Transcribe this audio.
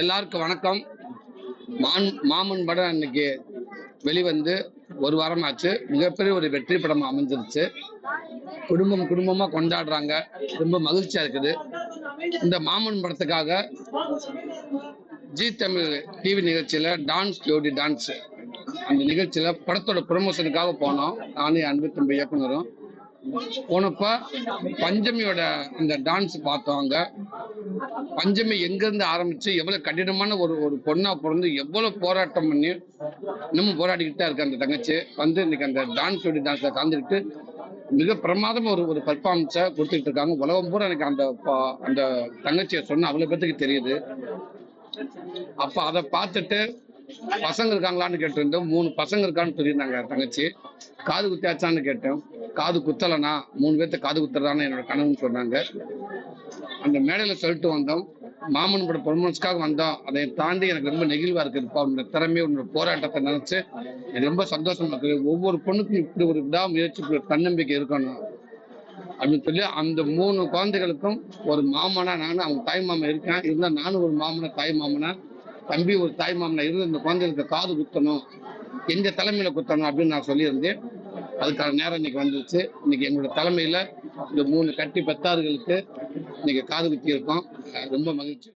எல்லாருக்கும் வணக்கம். மான் மாமன் படம் இன்னைக்கு வெளிவந்து ஒரு வாரம் ஆச்சு. மிகப்பெரிய ஒரு வெற்றி படம் அமைஞ்சிருச்சு. குடும்பம் குடும்பமாக கொண்டாடுறாங்க. ரொம்ப மகிழ்ச்சியா இருக்குது. இந்த மாமன் படத்துக்காக ஜி தமிழ் டிவி நிகழ்ச்சியில டான்ஸ் ஜோடி டான்ஸ். அந்த நிகழ்ச்சியில படத்தோட ப்ரொமோஷனுக்காக போனோம். நானும் என் அன்பு தம்பி இயக்குனரும். போனப்ப பஞ்சமியோட அந்த டான்ஸ் பார்த்தோம் பஞ்சமி எங்கிருந்து ஆரம்பிச்சு எவ்வளவு கடினமான ஒரு ஒரு பொண்ணா பிறந்து எவ்வளவு போராட்டம் பண்ணி இன்னமும் போராடிக்கிட்டு தான் இருக்கு அந்த தங்கச்சி. வந்து இன்னைக்கு அந்த டான்ஸ் ஜோடி டான்ஸ்ல கலந்துக்கிட்டு மிக பிரமாதமா ஒரு ஒரு பர்ஃபார்மன்ஸை கொடுத்துட்டு இருக்காங்க. உலகம் பூரா எனக்கு அந்த அந்த தங்கச்சியை சொன்ன அவ்வளவு பேத்துக்கு தெரியுது. அப்ப அதை பார்த்துட்டு பசங்க இருக்காங்களான்னு கேட்டிருந்தோம். மூணு பசங்க இருக்கான்னு சொல்லியிருந்தாங்க தங்கச்சி. காது குத்தியாச்சான்னு கேட்டேன் காது குத்தலைனா மூணு பேர்த்த காது குத்துறதான்னு என்னோட கனவுன்னு சொன்னாங்க. அந்த மேடையில சொல்லிட்டு வந்தோம். மாமன் பட பெர்ஃபார்மன்ஸ்க்காக வந்தோம். அதை தாண்டி எனக்கு ரொம்ப நெகிழ்வா இருக்குதுப்பா உன்னோட திறமை உன்னோட போராட்டத்தை நினைச்சு எனக்கு ரொம்ப சந்தோஷமா இருக்குது. ஒவ்வொரு பொண்ணுக்கும் இப்படி ஒரு விடாமுயற்சி இப்படி ஒரு தன்னம்பிக்கை இருக்கணும் அப்படின்னு சொல்லி அந்த மூணு குழந்தைகளுக்கும் ஒரு மாமனா நானும் அவங்க தாய் மாமன் இருக்கேன் இருந்தா நானும் ஒரு மாமனா தாய் மாமனா தம்பி ஒரு தாய் மாமனா இருந்து இந்த குழந்தைகளுக்கு காது குத்தணும் எங்க தலைமையில குத்தணும் அப்படின்னு நான் சொல்லியிருந்தேன். அதுக்கான நேரம் இன்னைக்கு வந்துருச்சு. இன்னைக்கு எங்களோட தலைமையில இந்த மூணு கட்டி பெத்தார்களுக்கு இன்னைக்கு காது குத்தி இருக்கோம் ரொம்ப மகிழ்ச்சி.